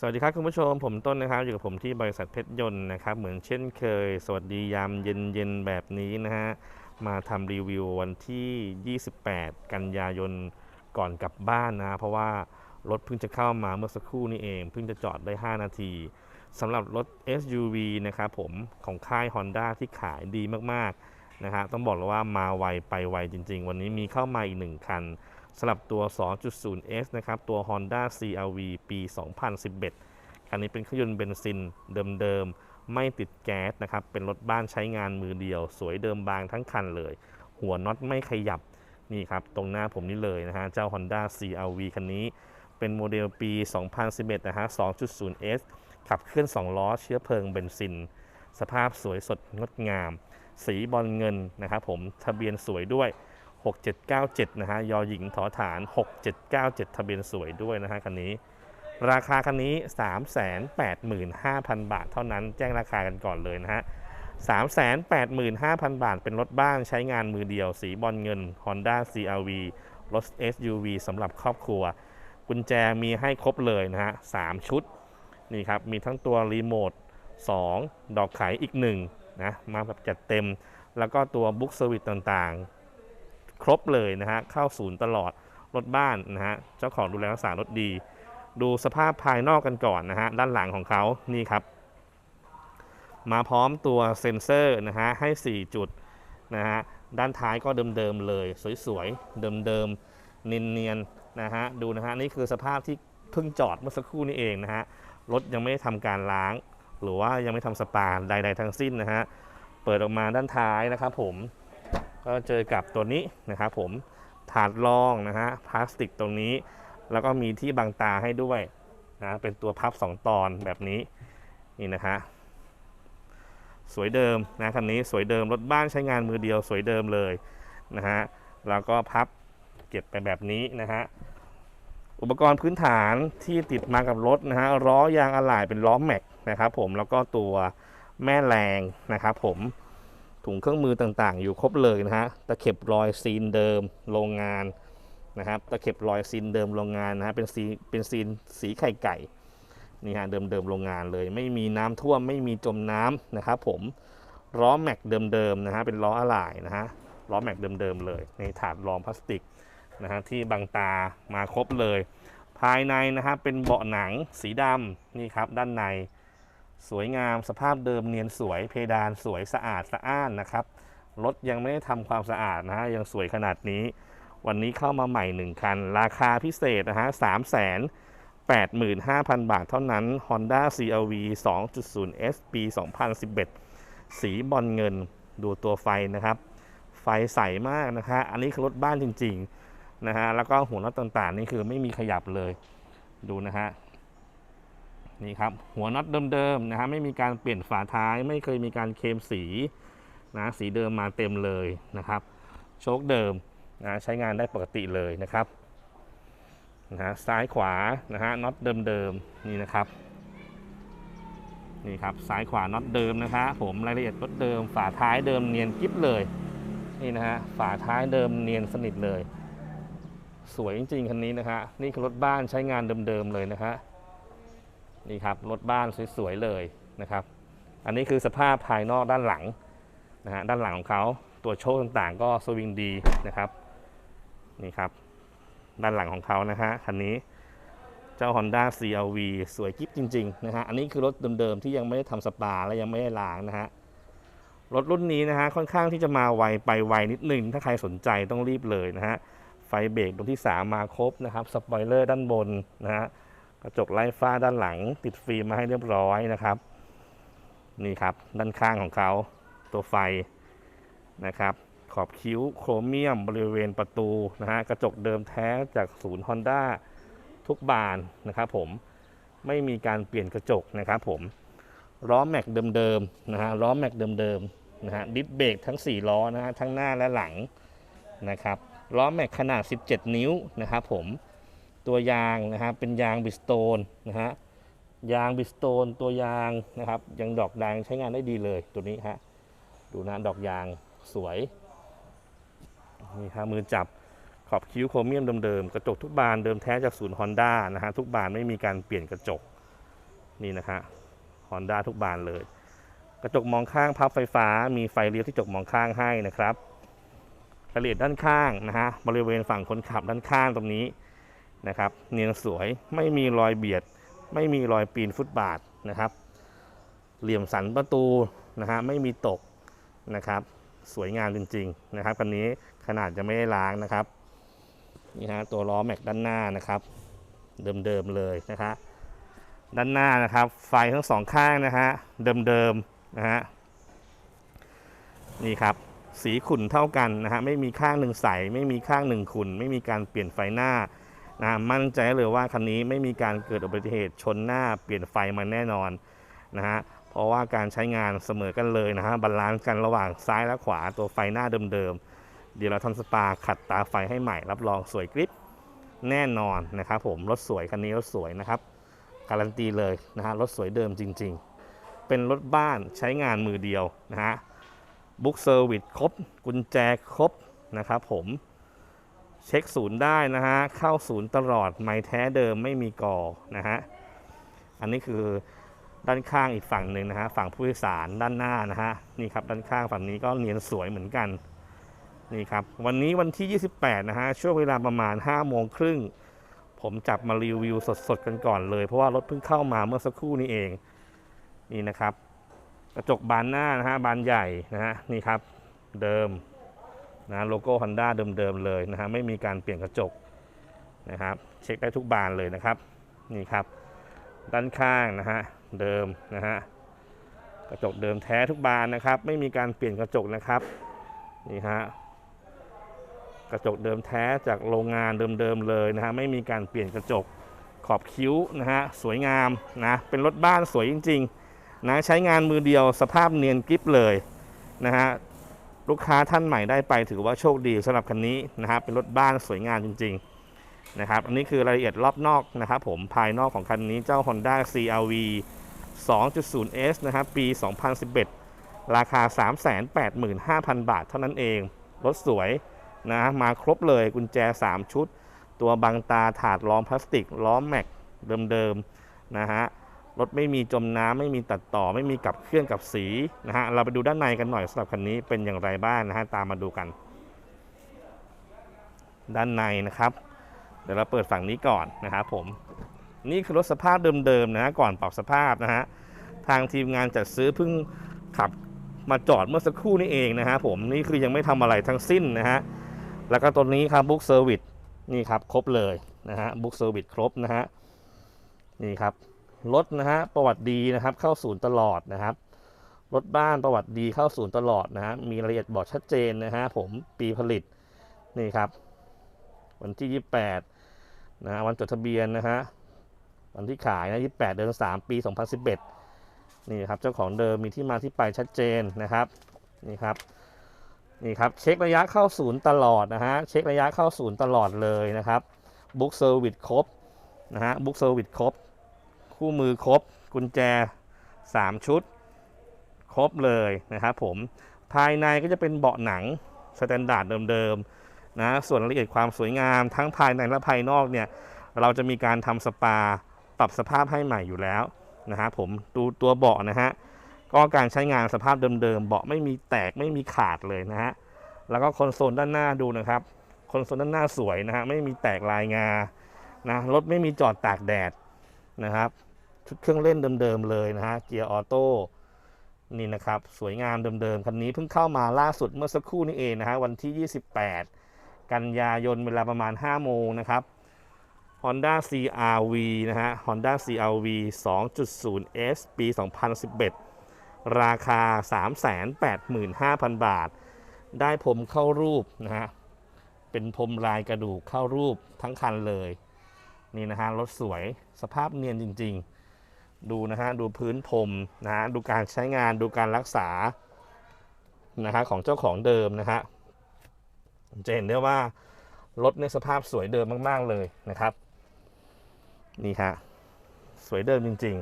สวัสดีครับคุณผู้ชมผมต้นนะครับ อยู่กับผมที่บริษัทเพชรยนต์นะครับ เหมือนเช่นเคย สวัสดียามเย็นๆแบบนี้นะฮะมาทำรีวิววันที่ 28 กันยายนก่อนกลับบ้านนะเพราะว่ารถเพิ่งจะเข้ามาเมื่อสักครู่นี้เองเพิ่งจะจอดได้ 5 นาทีสำหรับรถ SUV นะครับผมของค่าย Honda ที่ขายดีมากๆนะฮะต้องบอกเลยว่ามาไวไปไวจริง ๆ วันนี้มีเข้ามาอีกหนึ่งคัน สำหรับตัว 2.0S นะครับ ตัว Honda CRV ปี 2011 คันนี้เป็นเครื่องยนต์เบนซินเดิมๆ ไม่ติดแก๊สนะครับ เป็นรถบ้านใช้งานมือเดียว สวยเดิมบางทั้งคันเลย หัวน็อตไม่ขยับ นี่ครับ ตรงหน้าผมนี่เลยนะฮะ เจ้า Honda CRV คันนี้ เป็นโมเดลปี 2011 นะฮะ 2.0S ขับเคลื่อน 2 ล้อ เชื้อเพลิงเบนซิน สภาพสวยสดงดงาม สีบอลเงินนะครับผม ทะเบียนสวยด้วย 6797 นะฮะ ยอหญิงถอฐาน 6797 ทะเบียนสวยด้วยนะฮะคันนี้ ราคาคันนี้ 385,000 บาทเท่านั้น แจ้งราคากันก่อนเลยนะฮะ 385,000 บาท เป็นรถบ้านใช้งานมือเดียว สีบอลเงิน Honda CRV รถ SUV สำหรับครอบครัว กุญแจมีให้ครบเลยนะฮะ 3 ชุด นี่ครับ มีทั้งตัวรีโมท 2 ดอกไขอีก 1 นะ มาแบบจัดเต็ม แล้วก็ตัวบุ๊กเซอร์วิสต่างๆ ครบเลยนะฮะเข้าศูนย์ตลอดรถบ้านนะฮะเจ้าของดูแลรักษารถดี ดูสภาพภายนอกกันก่อนนะฮะด้านหลังของเขานี่ครับ มาพร้อมตัวเซ็นเซอร์นะฮะให้ 4 จุดนะฮะด้านท้ายก็เดิมๆเลย สวยๆเดิมๆเนียนๆนะฮะดูนะฮะนี่คือสภาพที่เพิ่งจอดเมื่อสักครู่นี้เองนะฮะรถยังไม่ได้ทำการล้าง หรือว่ายังไม่ทำสปาใดๆทั้งสิ้นนะฮะเปิดออกมาด้านท้ายนะครับผม ก็เจอกับตัวนี้นะครับผมถาดรองนะฮะพลาสติกตรงนี้ แล้วก็มีที่บังตาให้ด้วยนะเป็นตัวพับ 2 ตอนแบบนี้นี่นะฮะสวยเดิมนะคันนี้สวยเดิมรถบ้านใช้งานมือเดียวสวยเดิมเลยนะฮะแล้วก็พับเก็บไปแบบนี้นะฮะอุปกรณ์พื้นฐานที่ติดมากับรถนะฮะล้อยางอะไหล่เป็นล้อแม็กนะครับผมแล้วก็ตัวแม่แรงนะครับผม ถุงเครื่องมือต่างๆ อยู่ครบเลยนะฮะตะเข็บรอยซีนเดิมโรงงานนะครับตะเข็บรอยซีนเดิมโรงงานนะฮะเป็นซีเป็นซีนสีไข่ไก่นี่ฮะเดิมเดิมโรงงานเลย ไม่มีน้ำท่วมไม่มีจมน้ำนะครับผมล้อแม็กเดิมๆนะฮะเป็นล้ออะไหล่นะฮะล้อแม็กเดิมๆเลย ในถาดรองพลาสติกนะฮะที่บังตามาครบเลย ภายในนะฮะเป็นเบาะหนังสีดำนี่ครับด้านใน สวยงามสภาพเดิมเนียนสวยเพดานสวยสะอาดสะอ้านนะครับรถยังไม่ได้ทำความสะอาดนะฮะยังสวยขนาดนี้ วันนี้เข้ามาใหม่ 1 คัน ราคาพิเศษนะฮะ3 8 5 0 0 0 บาทเท่านั้น Honda CRV 2.0S ปี 2011 สีบอลเงินดูตัวไฟนะครับ ไฟใสมากนะฮะอันนี้คือรถบ้านจริงๆนะฮะแล้วก็หัวน็อตต่างๆ นี่คือไม่มีขยับเลยดูนะฮะ นี่ครับหัวน็อตเดิมๆนะฮะไม่มีการเปลี่ยนฝาท้าย ไม่เคยมีการเคลมสีนะสีเดิมมาเต็มเลยนะครับ โชคเดิมนะใช้งานได้ปกติเลยนะครับนะฮะซ้ายขวานะฮะน็อตเดิมๆนี่นะครับนี่ครับซ้ายขวาน็อตเดิมนะฮะผมรายละเอียดรถเดิม ฝาท้ายเดิมเนียนกิ๊บเลยนี่นะฮะฝาท้ายเดิมเนียนสนิทเลย สวยจริงๆคันนี้นะฮะนี่คือรถบ้านใช้งานเดิมๆเลยนะฮะ นี่ครับรถบ้านสวยๆเลยนะครับ อันนี้คือสภาพภายนอกด้านหลังนะฮะด้านหลังของเขาตัวโชคต่างๆ ก็สวิงดีนะครับนี่ครับ ด้านหลังของเขานะฮะคันนี้เจ้า Honda CRV สวยกิ๊บจริงๆนะฮะอันนี้คือรถเดิมๆที่ยังไม่ได้ทำสปาและยังไม่ได้ล้างนะฮะรถรุ่นนี้นะฮะค่อนข้างที่จะมาไวไปไวนิดนึง ถ้าใครสนใจต้องรีบเลยนะฮะไฟเบรกตรงที่ 3 มาครบนะครับสปอยเลอร์ด้านบนนะฮะ กระจกไล่ฟ้าด้านหลัง ติดฟิล์มมาให้เรียบร้อยนะครับ นี่ครับด้านข้างของเขาตัวไฟนะครับ ขอบคิ้วโครเมียมบริเวณประตูนะฮะกระจกเดิมแท้จากศูนย์ Honda ทุกบานนะครับผมไม่มีการเปลี่ยนกระจกนะครับผมล้อแม็กเดิมๆนะฮะล้อแม็กเดิมๆนะฮะดิสเบรกทั้ง 4 ล้อนะฮะทั้งหน้าและหลังนะครับล้อแม็กขนาด 17 นิ้วนะครับผม ตัวยางนะฮะเป็นยางบิสโตนนะฮะยางบิสโตนตัวยางนะครับยังดอกแดงใช้งานได้ดีเลยตัวนี้ฮะดูนะดอกยางสวยนี่ครับมือจับขอบคิ้วโครเมียมเดิมๆกระจกทุกบานเดิมแท้จากศูนย์ Honda นะฮะทุกบานไม่มีการเปลี่ยนกระจกนี่นะฮะ Honda ทุกบานเลย กระจกมองข้างพับไฟฟ้า มีไฟเลี้ยวที่จกมองข้างให้นะครับรายละเอียดด้านข้างนะฮะบริเวณฝั่งคนขับด้านข้างตรงนี้ นะครับเนียนสวยไม่มีรอยเบียด ไม่มีรอยปีนฟุตบาทนะครับ เหลี่ยมสันประตูนะฮะไม่มีตกนะครับ สวยงามจริง ๆ นะครับคันนี้ขนาดจะไม่ได้ล้างนะครับนี่ฮะตัวล้อแม็กด้านหน้านะครับ เดิมๆเลยนะฮะด้านหน้านะครับ ไฟทั้งสองข้างนะฮะเดิมๆนะฮะนี่ครับสีขุ่นเท่ากันนะฮะไม่มีข้างหนึ่งใส ไม่มีข้างหนึ่งขุ่นไม่มีการเปลี่ยนไฟหน้า นะมั่นใจเลยว่าคันนี้ไม่มีการเกิดอุบัติเหตุชนหน้าเปลี่ยนไฟมาแน่นอนนะฮะเพราะว่าการใช้งานเสมอกันเลยนะฮะบาลานซ์กันระหว่างซ้ายและขวาตัวไฟหน้าเดิมๆเดี๋ยวเราทำสปาขัดตาไฟให้ใหม่รับรองสวยกริบแน่นอนนะครับผมรถสวยคันนี้รถสวยนะครับการันตีเลยนะฮะรถสวยเดิมจริง ๆ เป็นรถบ้านใช้งานมือเดียวนะฮะบุ๊กเซอร์วิสครบ กุญแจครบนะครับผม เช็คศูนย์ได้นะฮะ เข้าศูนย์ตลอด ไม่แท้เดิมไม่มีก่อนะฮะ อันนี้คือด้านข้างอีกฝั่งหนึ่งนะฮะ ฝั่งผู้โดยสารด้านหน้านะฮะ นี่ครับด้านข้างฝั่งนี้ก็เนียนสวยเหมือนกัน นี่ครับ วันนี้วันที่ 28 นะฮะ ช่วงเวลาประมาณ 5 โมงครึ่ง ผมจับมารีวิวสดๆกันก่อนเลย เพราะว่ารถเพิ่งเข้ามาเมื่อสักครู่นี้เอง นี่นะครับ กระจกบานหน้านะฮะ บานใหญ่นะฮะ นี่ครับ เดิม นะโลโก้ Honda เดิมๆเลยนะฮะไม่มีการเปลี่ยนกระจกนะครับเช็คได้ทุกบานเลยนะครับนี่ครับ ด้านข้างนะฮะเดิมนะฮะกระจกเดิมแท้ทุกบานนะครับ ไม่มีการเปลี่ยนกระจกนะครับนี่ฮะกระจกเดิมแท้จากโรงงานเดิมๆเลยนะฮะไม่มีการเปลี่ยนกระจกขอบคิ้วนะฮะสวยงามนะเป็นรถบ้านสวยจริงๆนะใช้งานมือเดียวสภาพเนียนกริบเลยนะฮะ ลูกค้าท่านใหม่ได้ไปถือว่าโชคดีสำหรับคันนี้นะฮะเป็นรถบ้านสวยงามจริงๆนะครับอันนี้คือรายละเอียดรอบนอกนะครับผมภายนอกของคันนี้เจ้า Honda CRV 2.0S นะครับปี 2011 ราคา 385,000 บาทเท่านั้นเอง รถสวยนะมาครบเลยกุญแจ 3 ชุด ตัวบังตาถาดล้อมพลาสติกล้อมแม็กเดิมๆนะฮะ รถไม่มีจมน้ำไม่มีตัดต่อ ไม่มีกับเครื่องกับสีนะฮะเราไปดูด้านในกันหน่อยสำหรับคันนี้เป็นอย่างไรบ้างนะฮะตามมาดูกัน ด้านในนะครับ เดี๋ยวเราเปิดฝั่งนี้ก่อนนะครับผมนี่คือรถสภาพเดิมๆนะฮะก่อนปรับสภาพนะฮะทางทีมงานจัดซื้อเพิ่งขับมาจอดเมื่อสักครู่นี้เองนะฮะผมนี่คือยังไม่ทำอะไรทั้งสิ้นนะฮะแล้วก็ตัวนี้ครับบุ๊กเซอร์วิสนี่ครับครบเลยนะฮะบุ๊กเซอร์วิสครบนะฮะนี่ครับ รถนะฮะประวัติดีนะครับ เข้าศูนย์ตลอดนะครับรถบ้านประวัติดีเข้าศูนย์ตลอดนะฮะมีรายละเอียดบอกชัดเจนนะฮะผมปีผลิตนี่ครับ วันที่ 28นะฮะวันจดทะเบียนนะฮะวันที่ขายนะ28 เดือน 3 ปี 2011 นี่ครับเจ้าของเดิมมีที่มาที่ไปชัดเจนนะครับนี่ครับนี่ครับเช็คระยะเข้าศูนย์ตลอดนะฮะเช็คระยะเข้าศูนย์ตลอดเลยนะครับบุ๊กเซอร์วิสครบนะฮะบุ๊กเซอร์วิสครบ คู่มือครบ กุญแจ 3 ชุด ครบเลยนะครับผม ภายในก็จะเป็นเบาะหนังสแตนดาร์ดเดิมๆนะส่วนรายละเอียดความสวยงามทั้งภายในและภายนอกเนี่ย เราจะมีการทำสปาปรับสภาพให้ใหม่อยู่แล้วนะฮะผมดูตัวเบาะนะฮะก็การใช้งานสภาพเดิมๆเบาะไม่มีแตกไม่มีขาดเลยนะฮะแล้วก็คอนโซลด้านหน้าดูนะครับคอนโซลด้านหน้าสวยนะฮะไม่มีแตกลายงานะรถไม่มีจอดตากแดดนะครับ ชุดเครื่องเล่นเดิมๆเลยนะฮะเกียร์ออโต้นี่นะครับสวยงามเดิมๆคันนี้เพิ่งเข้ามาล่าสุดเมื่อสักครู่นี้เองนะฮะวันที่ 28 กันยายนเวลาประมาณ 5 โมงนะครับ Honda CRV นะฮะ Honda CRV 2.0S ปี 2011 ราคา 385,000 บาท ได้พรมเข้ารูปนะฮะ เป็นพรมลายกระดูกเข้ารูปทั้งคันเลย นี่นะฮะ รถสวยสภาพเนียนจริง ๆ ดูนะฮะดูพื้นพรมนะฮะดูการใช้งานดูการรักษานะฮะของเจ้าของเดิมนะฮะจะเห็นได้ว่ารถในสภาพสวยเดิมมากๆเลยนะครับ นี่ฮะสวยเดิมจริง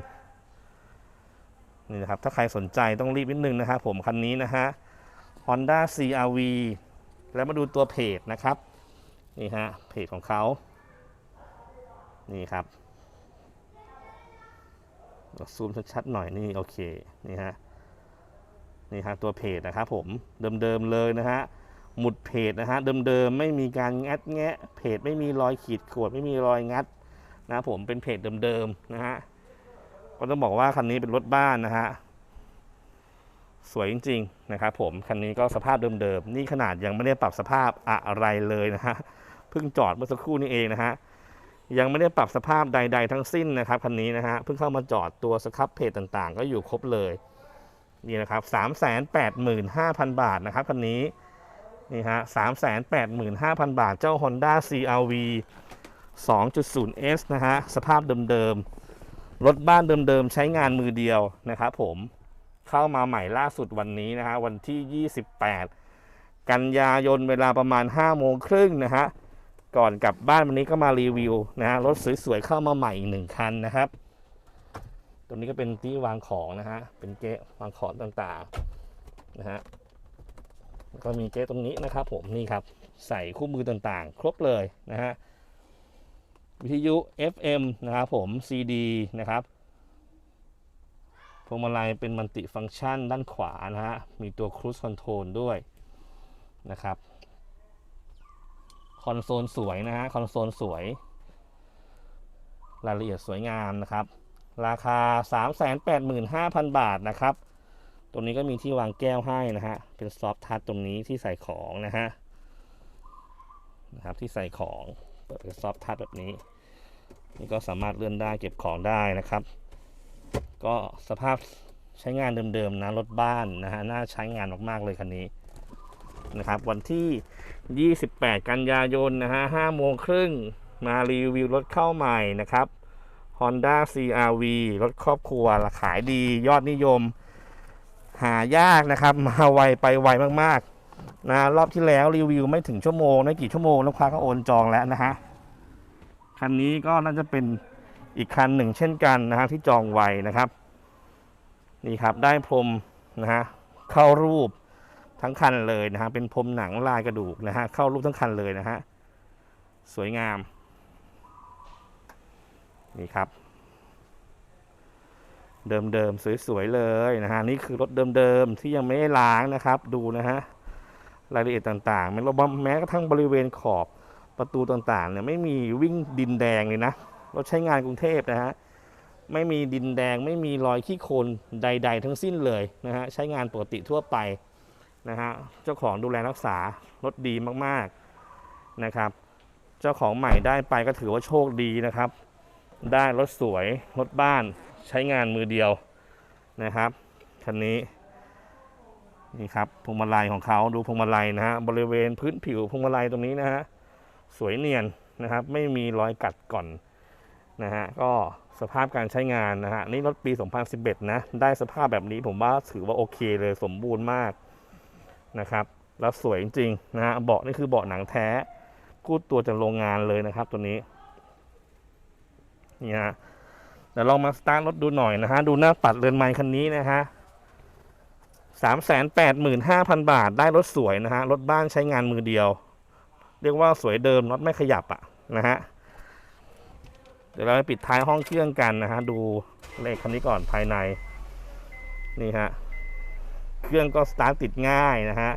ๆ นี่นะครับ ถ้าใครสนใจต้องรีบนิดนึงนะครับผมคันนี้นะฮะ Honda CRV แล้วมาดูตัวเพจนะครับ นี่ฮะเพจของเขา นี่ครับ ซูมชัดๆหน่อยนี่โอเคนี่ฮะนี่ฮะตัวเพจนะครับผมเดิมๆเลยนะฮะหมุดเพจนะฮะเดิมๆไม่มีการงัดแงะเพจไม่มีรอยขีดข่วนไม่มีรอยงัดนะผมเป็นเพจเดิมๆนะฮะก็ต้องบอกว่าคันนี้เป็นรถบ้านนะฮะสวยจริงๆนะครับผมคันนี้ก็สภาพเดิมๆนี่ขนาดยังไม่ได้ปรับสภาพอะไรเลยนะฮะเพิ่งจอดเมื่อสักครู่นี้เองนะฮะ ยังไม่ได้ปรับสภาพใด ๆ ทั้งสิ้นนะครับคันนี้นะฮะเพิ่งเข้ามาจอดตัวสครับเพจต่างๆ ก็อยู่ครบเลยนี่นะครับ3 8 5 0 0 0บาทนะครับคันนี้นี่ฮะ3 8 5 0 0 0บาทเจ้า Honda CRV 2.0S นะฮะสภาพเดิมๆรถบ้านเดิมๆใช้งานมือเดียวนะครับผมเข้ามาใหม่ล่าสุดวันนี้นะฮะวันที่ 28 กันยายนเวลาประมาณ5โมงครึ่งนะฮะ ก่อนกลับบ้านวันนี้ก็มารีวิวนะฮะรถสวยๆเข้ามาใหม่อีกหนึ่งคันนะครับตรงนี้ก็เป็นที่วางของนะฮะเป็นเก๊ะวางของต่างๆนะฮะแล้วก็มีเก๊ะตรงนี้นะครับ ผมนี่ครับใส่คู่มือต่างๆ ครบเลยนะฮะวิทยุ FM นะครับผม CD นะครับพวงมาลัยเป็นมัลติฟังก์ชันด้านขวานะฮะ มีตัว Cruise Control ด้วยนะครับ คอนโซลสวยนะฮะคอนโซลสวย รายละเอียดสวยงามนะครับ ราคา 385,000 บาทนะครับ ตรงนี้ก็มีที่วางแก้วให้นะฮะเป็นซอฟท์ทัชตรงนี้ที่ใส่ของนะฮะนะครับที่ใส่ของเปิดเป็นซอฟท์ทัชแบบนี้นี่ก็สามารถเลื่อนได้เก็บของได้นะครับ ก็สภาพใช้งานเดิมๆนะรถบ้านนะฮะน่าใช้งานมากๆเลยคันนี้ นะครับ วันที่ 28 กันยายนนะฮะ5โมงครึ่งมารีวิวรถเข้าใหม่นะครับ Honda CRV รถครอบครัวราขายดียอดนิยม หายากนะครับ มาไวไปไวมากๆนะรอบที่แล้วรีวิวไม่ถึงชั่วโมงไม่กี่ชั่วโมงลูกค้าก็โอนจองแล้วนะฮะคันนี้ก็น่าจะเป็นอีกคันหนึ่งเช่นกันนะฮะที่จองไวนะครับ นี่ครับได้พรมนะฮะเข้ารูป ทั้งคันเลยนะฮะเป็นพรมหนังลายกระดูกนะฮะเข้ารูปทั้งคันเลยนะฮะสวยงาม นี่ครับ เดิมๆสวยๆเลยนะฮะนี่คือรถเดิมๆที่ยังไม่ได้ล้างนะครับ ดูนะฮะรายละเอียดต่างๆแม้แม้กระทั่งบริเวณขอบประตูต่างๆเนี่ยไม่มีวิ่งดินแดงเลยนะรถใช้งานกรุงเทพนะฮะไม่มีดินแดงไม่มีรอยขี้โคลนใด ๆ ทั้งสิ้นเลยนะฮะใช้งานปกติทั่วไป นะฮะเจ้าของดูแลรักษารถดีมากๆนะครับ เจ้าของใหม่ได้ไปก็ถือว่าโชคดีนะครับ ได้รถสวยรถบ้านใช้งานมือเดียวนะครับคันนี้นี่ครับพวงมาลัยของเขาดูพวงมาลัยนะฮะบริเวณพื้นผิวพวงมาลัยตรงนี้นะฮะสวยเนียนนะครับ ไม่มีรอยกัดก่อนนะฮะก็สภาพการใช้งานนะฮะนี่รถปี 2011 นะ ได้สภาพแบบนี้ผมว่าถือว่าโอเคเลยสมบูรณ์มาก นะครับ แล้วสวยจริงๆนะฮะเบาะนี่คือเบาะหนังแท้กูดตัวจากโรงงานเลยนะครับตัวนี้นี่ฮะเดี๋ยวลองมาสตาร์ทรถดูหน่อยนะฮะดูหน้าปัดเรือนไม้คันนี้นะฮะสามแสนแปดหมื่นห้าพันบาทได้รถสวยนะฮะรถบ้านใช้งานมือเดียว เรียกว่าสวยเดิมรถไม่ขยับอะนะฮะเดี๋ยวเราไปปิดท้ายห้องเครื่องกันนะฮะดูเลขคันนี้ก่อนภายใน นี่ฮะ เครื่องก็สตาร์ทติดง่ายนะฮะ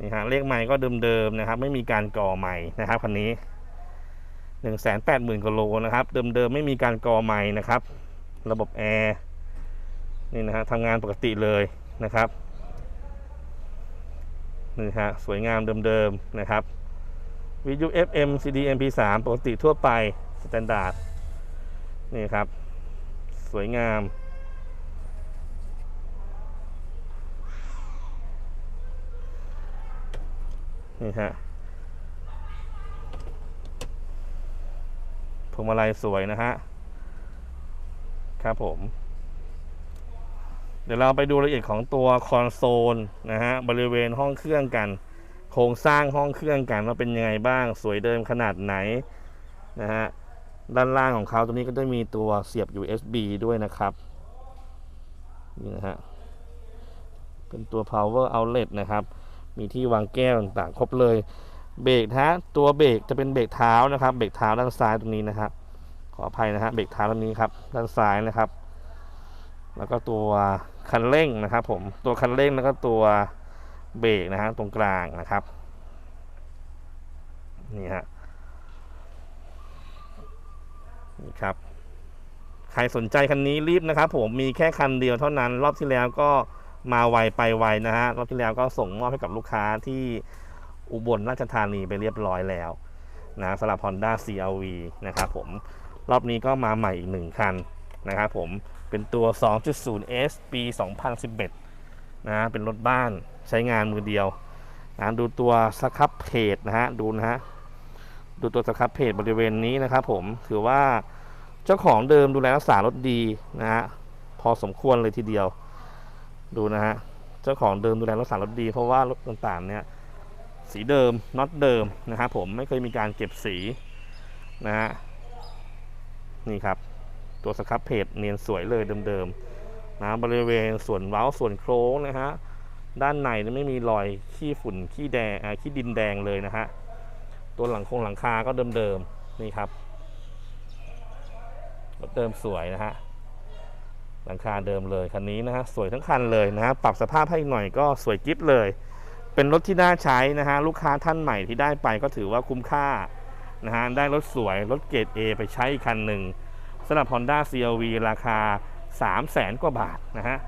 นี่ฮะเลขใหม่ก็เดิมๆนะครับ ไม่มีการก่อใหม่นะครับคันนี้หนึ่งแสนแปดหมื่นกิโลนะครับ เดิมๆไม่มีการก่อใหม่นะครับ ระบบแอร์นี่นะฮะทำงานปกติเลยนะครับนี่ฮะสวยงามเดิมๆนะครับวิทยุ FM CD MP3 ปกติทั่วไปสแตนดาร์ดนี่ครับ สวยงาม นี่ฮะพวงมาลัยสวยนะฮะ ครับผม เดี๋ยวเราไปดูรายละเอียดของตัวคอนโซลนะฮะ บริเวณห้องเครื่องกัน โครงสร้างห้องเครื่องกันว่าเป็นยังไงบ้าง สวยเดิมขนาดไหนนะฮะ ด้านล่างของเขาตรงนี้ก็จะมีตัวเสียบ USB ด้วยนะครับ นี่นะฮะ เป็นตัว power outlet นะครับ มีที่วางแก้วต่างๆ ครบเลย เบรกฮะตัวเบรกจะเป็นเบรกเท้านะครับ เบรกเท้าด้านซ้ายตรงนี้นะครับ ขออภัยนะฮะ เบรกเท้าตรงนี้ครับ ด้านซ้ายนะครับ แล้วก็ตัวคันเร่งนะครับ ผม ตัวคันเร่งแล้วก็ตัวเบรกนะฮะตรงกลางนะครับ นี่ฮะ นี่ครับ ใครสนใจคันนี้รีบนะครับ ผม มีแค่คันเดียวเท่านั้น รอบที่แล้วก็ มาไวไปไวนะฮะรอบที่แล้วก็ส่งมอบให้กับลูกค้าที่อุบลราชธานีไปเรียบร้อยแล้วนะสำหรับ Honda CRV นะครับผมรอบนี้ก็มาใหม่อีกหนึ่งคันนะครับผมเป็นตัว 2.0S ปี 2011 นะฮะเป็นรถบ้านใช้งานมือเดียวนะดูตัวสครับเพจนะฮะดูนะฮะดูตัวสครับเพจบริเวณนี้นะครับผมถือว่าเจ้าของเดิมดูแลรักษารถดีนะฮะพอสมควรเลยทีเดียว ดูนะฮะ เจ้าของเดิมดูแลรักษารถดี เพราะว่ารถต่างๆ เนี่ย สีเดิมน็อตเดิมนะครับผมไม่เคยมีการเก็บสีนะฮะ นี่ครับ ตัวสครับเพจเนียนสวยเลยเดิมๆนะบริเวณส่วนเว้าส่วนโค้งนะฮะ ด้านในไม่มีรอยขี้ฝุ่นขี้แดงขี้ดินแดงเลยนะฮะ ตัวหลังคงหลังคาก็เดิมๆนี่ครับรถเดิมสวยนะฮะ หลังคาเดิมเลยคันนี้นะฮะสวยทั้งคันเลยนะฮะปรับสภาพให้หน่อยก็สวยกิ๊บเลย เป็นรถที่น่าใช้นะฮะลูกค้าท่านใหม่ที่ได้ไปก็ถือว่าคุ้มค่านะฮะได้รถสวยรถเกรด A ไปใช้อีกคันหนึ่งสำหรับ Honda CRV ราคา 3 0 0แสนกว่าบาทนะฮะ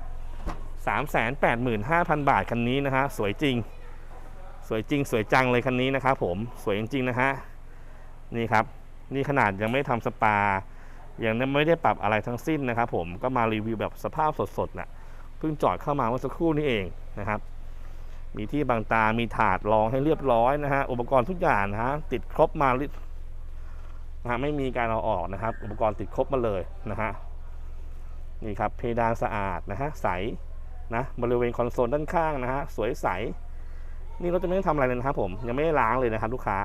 3 8 5 0 0 0 บาทคันนี้นะฮะสวยจริง สวยจริงสวยจังเลยคันนี้นะครับผมสวยจริงๆนะฮะนี่ครับนี่ขนาดยังไม่ทำสปา ยังไม่ได้ปรับอะไรทั้งสิ้นนะครับ ผมก็มารีวิวแบบสภาพสดๆนะเพิ่งจอดเข้ามาเมื่อสักครู่นี้เองนะครับ มีที่บางตา มีถาดรองให้เรียบร้อยนะฮะอุปกรณ์ทุกอย่างนะฮะติดครบมาลินะฮะไม่มีการเอาออกนะครับ อุปกรณ์ติดครบมาเลยนะฮะนี่ครับเพดานสะอาดนะฮะใสนะบริเวณคอนโซลด้านข้างนะฮะสวยใส นี่เราจะไม่ได้ทำอะไรเลยนะครับผมยังไม่ได้ล้างเลยนะครับลูกค้า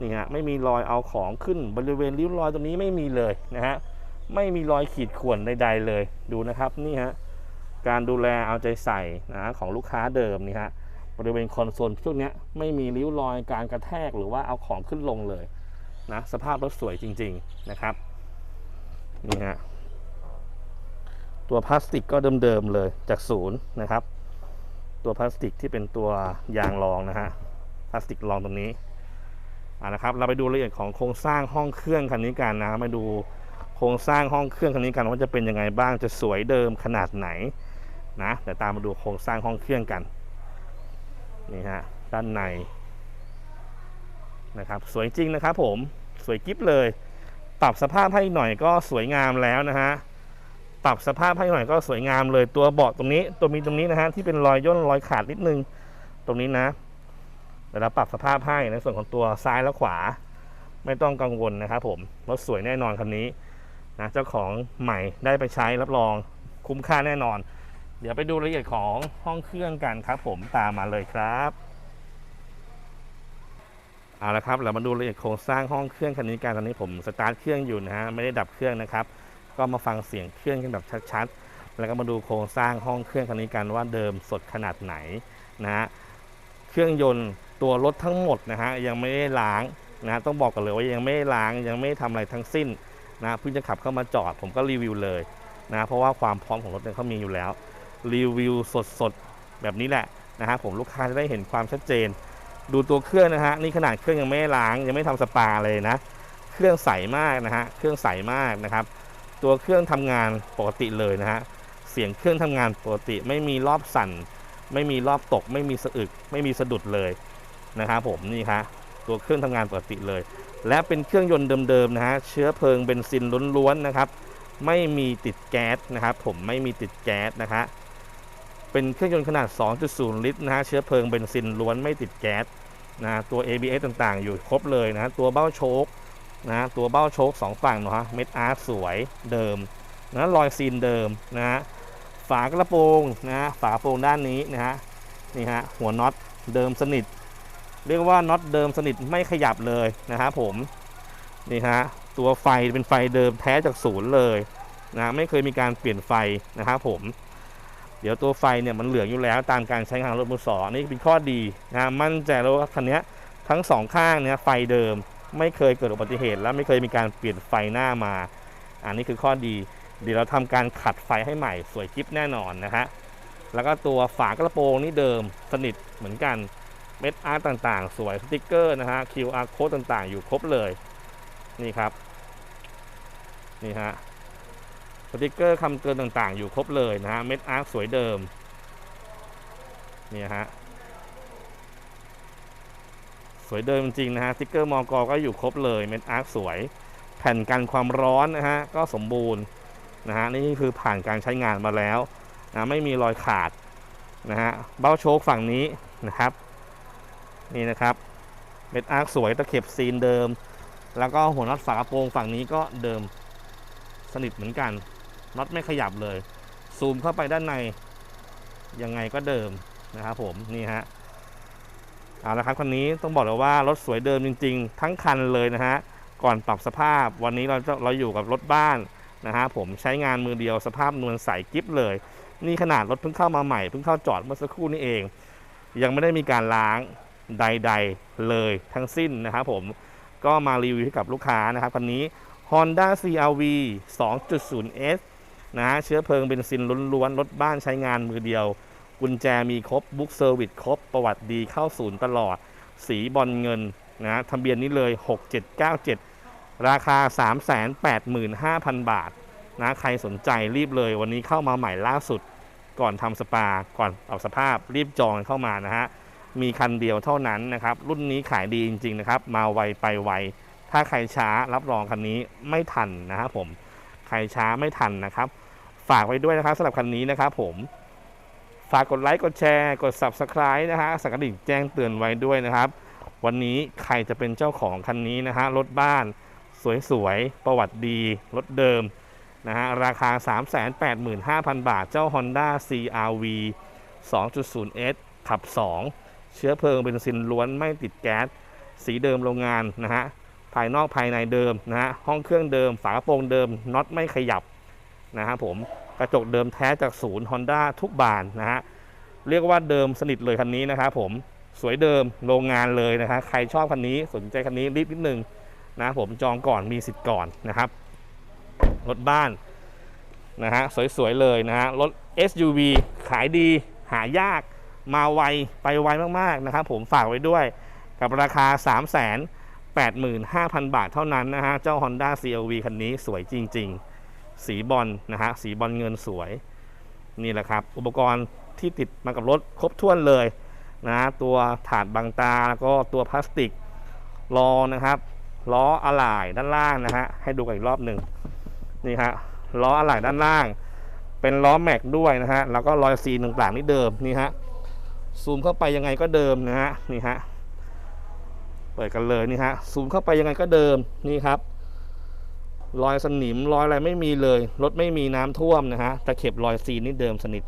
นี่ฮะไม่มีรอยเอาของขึ้นบริเวณริ้วรอยตรงนี้ไม่มีเลยนะฮะไม่มีรอยขีดข่วนใดๆเลยดูนะครับนี่ฮะการดูแลเอาใจใส่นะของลูกค้าเดิมนี่ฮะบริเวณคอนโซลพวกเนี้ไม่มีริ้วรอยการกระแทกหรือว่าเอาของขึ้นลงเลยนะสภาพรถสวยจริง ๆนะครับนี่ฮะตัวพลาสติกก็เดิมๆเลยจากศูนย์นะครับ ตัวพลาสติกที่เป็นตัวยางรองนะฮะพลาสติกรองตรงนี้ อ่านะครับ เราไปดูรายละเอียดของโครงสร้างห้องเครื่องคันนี้กันนะมาดูโครงสร้างห้องเครื่องคันนี้กันว่าจะเป็นยังไงบ้างจะสวยเดิมขนาดไหนนะเดี๋ยวตามมาดูโครงสร้างห้องเครื่องกันนี่ฮะด้านในนะครับสวยจริงนะครับผมสวยกิ๊บเลย ปรับสภาพให้หน่อยก็สวยงามแล้วนะฮะปรับสภาพให้หน่อยก็สวยงามเลยตัวเบาะตรงนี้ ตัวมีตรงนี้นะฮะที่เป็นรอยย่นรอยขาดนิดนึง ตรงนี้นะ ดี๋ยวเราปรับสภาพให้ในส่วนของตัวซ้ายและขวา ไม่ต้องกังวลนะครับผมรถสวยแน่นอนคันนี้นะเจ้าของใหม่ได้ไปใช้รับรองคุ้มค่าแน่นอน เดี๋ยวไปดูรายละเอียดของห้องเครื่องกันครับผมตามมาเลยครับเอาละครับเรามาดูรายละเอียดโครงสร้างห้องเครื่องคันนี้กันตอนนี้ผมสตาร์ทเครื่องอยู่นะฮะไม่ได้ดับเครื่องนะครับ ก็มาฟังเสียงเครื่องกันแบบชัดๆ แล้วก็มาดูโครงสร้างห้องเครื่องคันนี้กันว่าเดิมสดขนาดไหนนะฮะเครื่องยนต์ ตัวรถทั้งหมดนะฮะยังไม่ได้ล้างนะฮะต้องบอกกันเลยว่ายังไม่ล้างยังไม่ได้ทำอะไรทั้งสิ้นนะเพิ่งจะขับเข้ามาจอดผมก็รีวิวเลยนะเพราะว่าความพร้อมของรถเนี่ยเขามีอยู่แล้ว รีวิวสดๆ แบบนี้แหละนะฮะผมลูกค้าจะได้เห็นความชัดเจน ดูตัวเครื่องนะฮะนี่ขนาดเครื่องยังไม่ได้ล้าง ยังไม่ทำสปาเลยนะ เครื่องใสมากนะฮะเครื่องใสมากนะครับ ตัวเครื่องทำงานปกติเลยนะฮะเสียงเครื่องทำงานปกติ ไม่มีรอบสั่น ไม่มีรอบตก ไม่มีสะอึก ไม่มีสะดุดเลย นะครับผมนี่ครับตัวเครื่องทำงานปกติเลย และเป็นเครื่องยนต์เดิมๆนะฮะเชื้อเพลิงเบนซินล้วนๆนะครับ ไม่มีติดแก๊สนะครับผมไม่มีติดแก๊สนะฮะเป็นเครื่องยนต์ขนาด 2.0 ลิตรนะฮะเชื้อเพลิงเบนซินล้วนไม่ติดแก๊สนะตัว ABS ต่างๆ อยู่ครบเลยนะตัวเบ้าโชคนะตัวเบ้าโชคสองฝั่งนะฮะเม็ดอาร์ตสวยเดิมนะรอยซีนเดิมนะฮะฝากระโปรงนะฮะฝากระโปรงด้านนี้นะฮะนี่ฮะหัวน็อตเดิมสนิท เรียกว่าน็อตเดิมสนิทไม่ขยับเลยนะครับผมนี่ฮะตัวไฟเป็นไฟเดิมแท้จากศูนย์เลยนะไม่เคยมีการเปลี่ยนไฟนะครับผม เดี๋ยวตัวไฟเนี่ยมันเหลืองอยู่แล้วตามการใช้งานรถมือสองนี่เป็นข้อดีนะมั่นใจแล้วว่าคันนี้ทั้งสองข้างเนี่ยไฟเดิมไม่เคยเกิดอุบัติเหตุ และไม่เคยมีการเปลี่ยนไฟหน้ามา อันนี้คือข้อดี เดี๋ยวเราทำการขัดไฟให้ใหม่สวยกิ๊บแน่นอนนะฮะแล้วก็ตัวฝากระโปรงนี่เดิมสนิทเหมือนกัน เม็ดอาร์ตต่างๆ สวยสติกเกอร์นะฮะ QR code ต่างๆ อยู่ครบเลย นี่ครับ นี่ฮะสติกเกอร์คำเตือนต่างๆ อยู่ครบเลยนะฮะ เม็ดอาร์ตสวยเดิม นี่ฮะ สวยเดิมจริงนะฮะสติกเกอร์มอกก็อยู่ครบเลย เม็ดอาร์ตสวย แผ่นกันความร้อนนะฮะ ก็สมบูรณ์นะฮะ นี่คือผ่านการใช้งานมาแล้วนะไม่มีรอยขาดนะฮะ เบ้าโชคฝั่งนี้นะครับ นี่นะครับเม็ดอาร์คสวยตะเข็บซีนเดิม แล้วก็หัวน็อตฝากระโปรงฝั่งนี้ก็เดิมสนิทเหมือนกันน็อตไม่ขยับเลย ซูมเข้าไปด้านในยังไงก็เดิมนะครับผมนี่ฮะเอาละครับคันนี้ต้องบอกเลยว่ารถสวยเดิมจริง ๆ ทั้งคันเลยนะฮะก่อนปรับสภาพวันนี้เราเราอยู่กับรถบ้านนะฮะผมใช้งานมือเดียวสภาพนวลใสกิฟเลย นี่ขนาดรถเพิ่งเข้ามาใหม่เพิ่งเข้าจอดเมื่อสักครู่นี้เอง ยังไม่ได้มีการล้าง ใด ๆ เลยทั้งสิ้นนะครับผมก็มารีวิวให้กับลูกค้านะครับคันนี้ Honda CRV 2.0S นะฮะเชื้อเพลิงเบนซินล้วนๆรถบ้านใช้งานมือเดียว กุญแจมีครบบุ๊กเซอร์วิสครบ ประวัติดีเข้าศูนย์ตลอด สีบอลเงินนะทะเบียนนี้เลย 6797 ราคา 385,000 บาทนะใครสนใจรีบเลยวันนี้เข้ามาใหม่ล่าสุด ก่อนทำสปาก่อนปรับสภาพรีบจองเข้ามานะฮะ มีคันเดียวเท่านั้นนะครับ รุ่นนี้ขายดีจริง ๆ นะครับ มาไวไปไว ถ้าใครช้ารับรองคันนี้ไม่ทันนะครับผม ใครช้าไม่ทันนะครับ ฝากไว้ด้วยนะครับสำหรับคันนี้นะครับผมฝากกดไลค์กดแชร์กด Subscribe นะฮะสังกดิ่งแจ้งเตือนไว้ด้วยนะครับ วันนี้ใครจะเป็นเจ้าของคันนี้นะฮะรถบ้านสวยๆ ประวัติดี รถเดิมนะฮะราคา 385,000 บาท เจ้า Honda CRV 2.0S ขับ 2 เชื้อเพลิงเบนซินล้วนไม่ติดแก๊สสีเดิมโรงงานนะฮะภายนอกภายในเดิมนะฮะห้องเครื่องเดิม ฝากระโปรงเดิมน็อตไม่ขยับนะฮะผมกระจกเดิมแท้จากศูนย์ Honda ทุกบานนะฮะเรียกว่าเดิมสนิทเลยคันนี้นะครับผมสวยเดิมโรงงานเลยนะฮะใครชอบคันนี้สนใจคันนี้รีบนิดนึงนะผมจองก่อนมีสิทธิ์ก่อนนะครับรถบ้านนะฮะสวยๆเลยนะฮะรถ SUV ขายดีหายาก มาไวไปไวมากๆนะครับผมฝากไว้ด้วยกับราคา 3 8 5 0 0 0 บาทเท่านั้นนะฮะเจ้า Honda CRV คันนี้สวยจริง ๆ สีบอลนะฮะสีบอลเงินสวย นี่แหละครับ อุปกรณ์ที่ติดมากับรถครบถ้วนเลยนะตัวถาดบังตาแล้วก็ตัวพลาสติกรอนะครับล้ออะไหล่ด้านล่างนะฮะให้ดูกันอีกรอบหนึ่งนี่ฮะล้ออะไหล่ด้านล่าง เป็นล้อแม็กด้วยนะฮะแล้วก็รอยซีนต่างๆนี่เดิมนี่ฮะ ซูมเข้าไปยังไงก็เดิมนะฮะนี่ฮะเปิดกันเลยนี่ฮะซูมเข้าไปยังไงก็เดิมนี่ครับรอยสนิมรอยอะไรไม่มีเลยรถไม่มีน้ำท่วมนะฮะตะเข็บรอยซีนนี่เดิมสนิท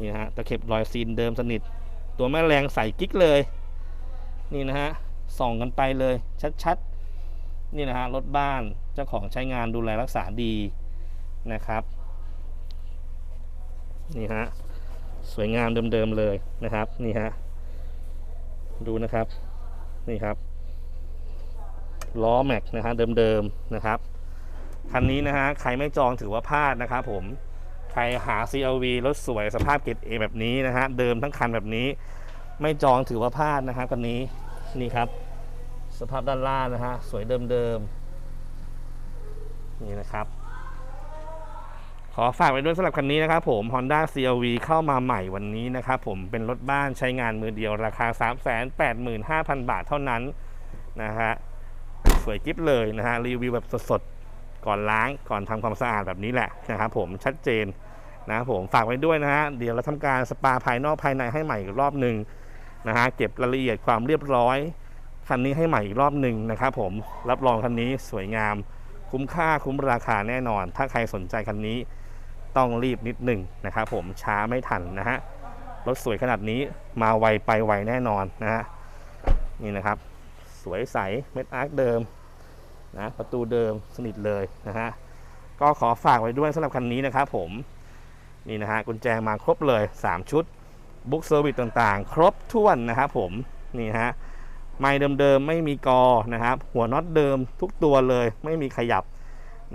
นี่ฮะตะเข็บรอยซีนเดิมสนิท ตัวแม่แรงใส่กิ๊กเลย นี่นะฮะส่องกันไปเลยชัดๆนี่นะฮะรถบ้านเจ้าของใช้งานดูแลรักษาดีนะครับนี่ฮะ สวยงามเดิมๆเลยนะครับ นี่ฮะ ดูนะครับ นี่ครับ ล้อแม็กนะฮะเดิมๆนะครับ คันนี้นะฮะ ใครไม่จองถือว่าพลาดนะครับผม ใครหา CRV รถสวยสภาพเกรด A แบบนี้นะฮะ เดิมทั้งคันแบบนี้ ไม่จองถือว่าพลาดนะครับคันนี้ นี่ครับ สภาพด้านล่างนะฮะ สวยเดิมๆ นี่นะครับ ขอฝากไว้ด้วยสำหรับคันนี้นะครับผม Honda CRV เข้ามาใหม่วันนี้นะครับผมเป็นรถบ้านใช้งานมือเดียวราคา 385,000 บาทเท่านั้นนะฮะสวยกิ๊บเลยนะฮะรีวิวแบบสดๆ ก่อนล้างก่อนทำความสะอาดแบบนี้แหละนะครับผมชัดเจนนะครับผมฝากไว้ด้วยนะฮะเดี๋ยวเราทำการสปาภายนอกภายในให้ใหม่อีกรอบหนึ่งนะฮะเก็บรายละเอียดความเรียบร้อยคันนี้ให้ใหม่อีกรอบหนึ่งนะครับผมรับรองคันนี้สวยงามคุ้มค่าคุ้มราคาแน่นอน ถ้าใครสนใจคันนี้ ต้องรีบนิดหนึ่งนะครับผมช้าไม่ทันนะฮะรถสวยขนาดนี้มาไวไปไวแน่นอนนะฮะนี่นะครับ สวยใสเม็ดอาร์คเดิมนะประตูเดิมสนิทเลยนะฮะก็ขอฝากไว้ด้วยสำหรับคันนี้นะครับผมนี่นะฮะกุญแจมาครบเลย 3 ชุดบุ๊กเซอร์วิสต่างๆ ครบถ้วนนะครับผมนี่ฮะไม่เดิมๆไม่มีกอนะครับ หัวน็อตเดิมทุกตัวเลยไม่มีขยับ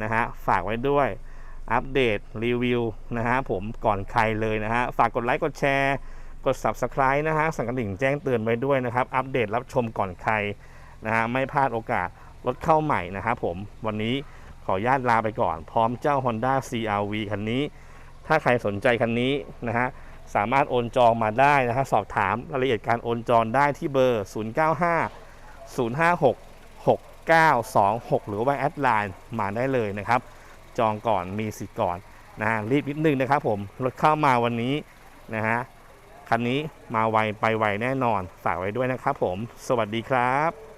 นะฮะฝากไว้ด้วย อัปเดตรีวิวนะฮะผมก่อนใครเลยนะฮะ ฝากกดไลค์กดแชร์กด Subscribe นะฮะ สั่งกระดิ่งแจ้งเตือนไว้ด้วยนะครับ อัปเดตรับชมก่อนใครนะฮะ ไม่พลาดโอกาสรถเข้าใหม่นะครับผมวันนี้ขออนุญาตลาไปก่อน พร้อมเจ้า Honda CRV คันนี้ ถ้าใครสนใจคันนี้นะฮะ สามารถโอนจองมาได้นะฮะ สอบถามรายละเอียดการโอนจองได้ที่เบอร์ 095 056 6926 หรือว่าแอดไลน์มาได้เลยนะครับ จองก่อนมีสิทธิ์ก่อนนะฮะรีบนิดนึงนะครับผมรถเข้ามาวันนี้นะฮะคันนี้มาไวไปไวแน่นอนฝากไว้ด้วยนะครับผม สวัสดีครับ